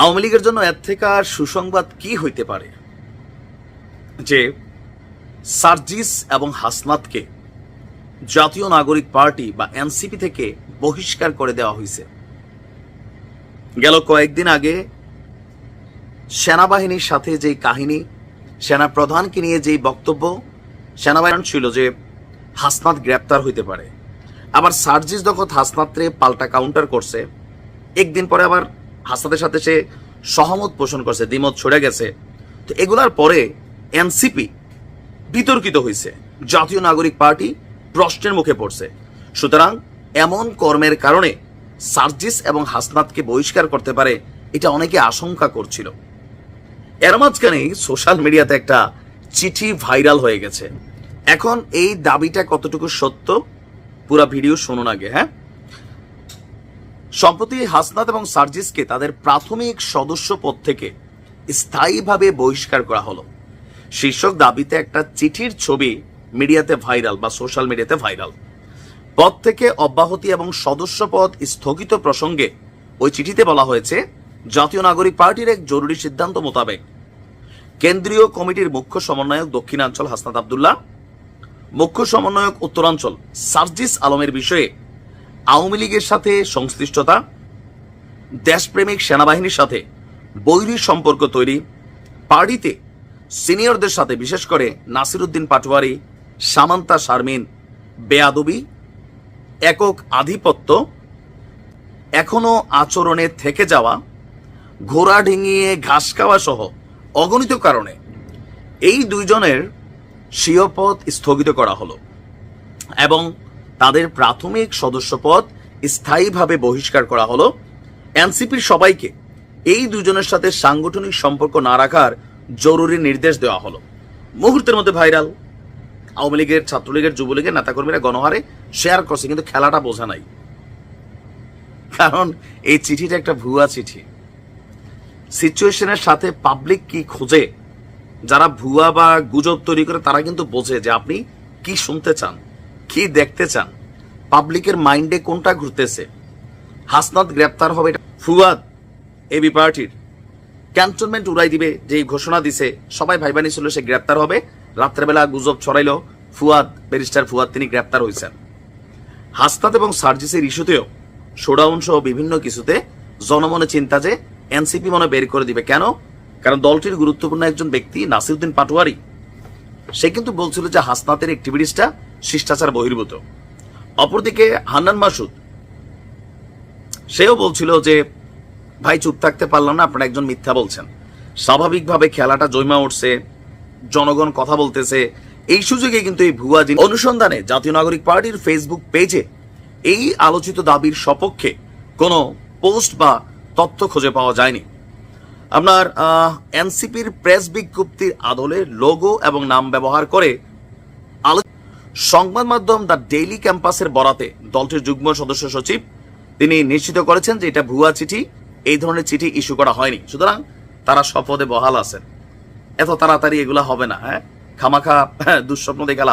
আওয়ামী লীগের জন্য এর থেকে আর সুসংবাদ কি হইতে পারে? যে সার্জিস এবং হাসনাতকে জাতীয় নাগরিক পার্টি বা এনসিপি থেকে বহিষ্কার করে দেওয়া হয়েছে গেল কয়েকদিন আগে সেনাবাহিনীর সাথে যেই কাহিনী সেনা প্রধানকে নিয়ে যেই বক্তব্য সেনাবাহিনী ছিল যে হাসনাত গ্রেপ্তার হইতে পারে। আবার সার্জিস যখন হাসনাত্রে পাল্টা কাউন্টার করছে। একদিন পরে আবার হাসনাতের সাথে সে সহমত পোষণ করছে, দ্বিমত ছড়ে গেছে। তো এগুলার পরে এনসিপি বিতর্কিত হয়েছে জাতীয় নাগরিক পার্টি প্রশ্নের মুখে পড়ছে। সুতরাং এমন কর্মের কারণে সার্জিস এবং হাসনাতকে বহিষ্কার করতে পারে, এটা অনেকে আশঙ্কা করছিল। এর মাঝখানেই সোশ্যাল মিডিয়াতে একটা চিঠি ভাইরাল হয়ে গেছে। এখন এই দাবিটা কতটুকু সত্য, পুরা ভিডিও শুনুন আগে হ্যাঁ? সম্প্রতি হাসনাত এবং সার্জিসকে তাদের প্রাথমিক সদস্য পদ থেকে স্থায়ীভাবে বহিষ্কার করা হলো। শীর্ষক দাবিতে একটা চিঠির ছবি মিডিয়াতে ভাইরাল বা সোশ্যাল মিডিয়াতে ভাইরাল। পদ থেকে অব্যাহতি এবং সদস্য পদ স্থগিত প্রসঙ্গে ওই চিঠিতে বলা হয়েছে, জাতীয় নাগরিক পার্টির এক জরুরি সিদ্ধান্ত মোতাবেক কেন্দ্রীয় কমিটির মুখ্য সমন্বয়ক দক্ষিণাঞ্চল হাসনাত আবদুল্লাহ, মুখ্য সমন্বয়ক উত্তরাঞ্চল সার্জিস আলমের বিষয়ে আওয়ামী লীগের সাথে সংশ্লিষ্টতা, দেশপ্রেমিক সেনাবাহিনীর সাথে বৈরী সম্পর্ক তৈরি, পার্টিতে সিনিয়রদের সাথে, বিশেষ করে নাসিরুদ্দিন পাটোয়ারি, সামান্তা শারমিন বেয়াদবি, একক আধিপত্য, এখনও আচরণে থেকে যাওয়া, ঘোড়া ডিঙিয়ে ঘাস খাওয়া সহ অগণিত কারণে এই দুইজনের স্বীয় পদ স্থগিত করা হলো। এবং তাদের প্রাথমিক সদস্যপদ স্থায়ীভাবে বহিষ্কার করা হলো। এনসিপির সবাইকে এই দুজনের সাথে সাংগঠনিক সম্পর্ক না রাখার জরুরি নির্দেশ দেওয়া হলো। মুহূর্তের মধ্যে ভাইরাল। আওয়ামী লীগের, ছাত্রলীগের, যুবলীগের নেতাকর্মীরা গণহারে শেয়ার করছে কিন্তু খেলাটা বোঝা নাই। কারণ এই চিঠিটা একটা ভুয়া চিঠি। সিচুয়েশনের সাথে পাবলিক কি খোঁজে? যারা ভুয়া বা গুজব তৈরি করে, তারা কিন্তু বোঝে যে আপনি কি শুনতে চান। কি দেখতে চান? পাবলিকের মাইন্ডে কোনটা ঘুরতেছে? হাসনাত গ্রেপ্তার হবে ফুয়াদ এবি পার্টির। ক্যান্টনমেন্ট উড়াই দিবে যে ঘোষণা দিছে, সবাই ভাইবানি ছিল সে গ্রেপ্তার হবে। রাত্রেবেলা গুজব ছড়াইলো, ফুয়াদ, ব্যারিস্টার ফুয়াদ, তিনি গ্রেপ্তার হয়েছেন হাসনাত এবং সার্জিসের ইস্যুতেও শোডাউন সহ বিভিন্ন কিছুতে জনমনে চিন্তা যে এনসিপি মনে বের করে দিবে। কেন? কারণ দলটির গুরুত্বপূর্ণ একজন ব্যক্তি নাসিরুদ্দিন পাটোয়ারি। সে কিন্তু বলছিল যে হাসনাতের অ্যাক্টিভিটিসটা শিষ্টাচার বহির্ভূত। অপরদিকে হান্নান মাসুদ, সেও বলছিল যে, ভাই, চুপ থাকতে পারলাম না, আপনারা একজন মিথ্যা বলছেন। স্বাভাবিকভাবে খেলাটা জৈমা উঠছে, জনগণ কথা বলতেছে। এই সুযোগে কিন্তু এই ভুয়া জিনিস অনুসন্ধানে জাতীয় নাগরিক পার্টির ফেসবুক পেজে এই আলোচিত দাবির সপক্ষে কোনো পোস্ট বা তথ্য খুঁজে পাওয়া যায়নি। আপনার এনসিপির প্রেস বিজ্ঞপ্তির আদলে, লোগো এবং নাম ব্যবহার করে সংবাদ মাধ্যম দ্য ডেইলি ক্যাম্পাসের বরাতে দলটির যুগ্ম সদস্য সচিব, তিনি নিশ্চিত করেছেন যে এটা ভুয়া চিঠি, এই ধরনের চিঠি ইস্যু করা হয়নি। সুতরাং তারা শপথে বহাল আছেন। এত তাড়াতাড়ি এগুলা হবে না হ্যাঁ? খামাখা দুঃস্বপ্ন দেখে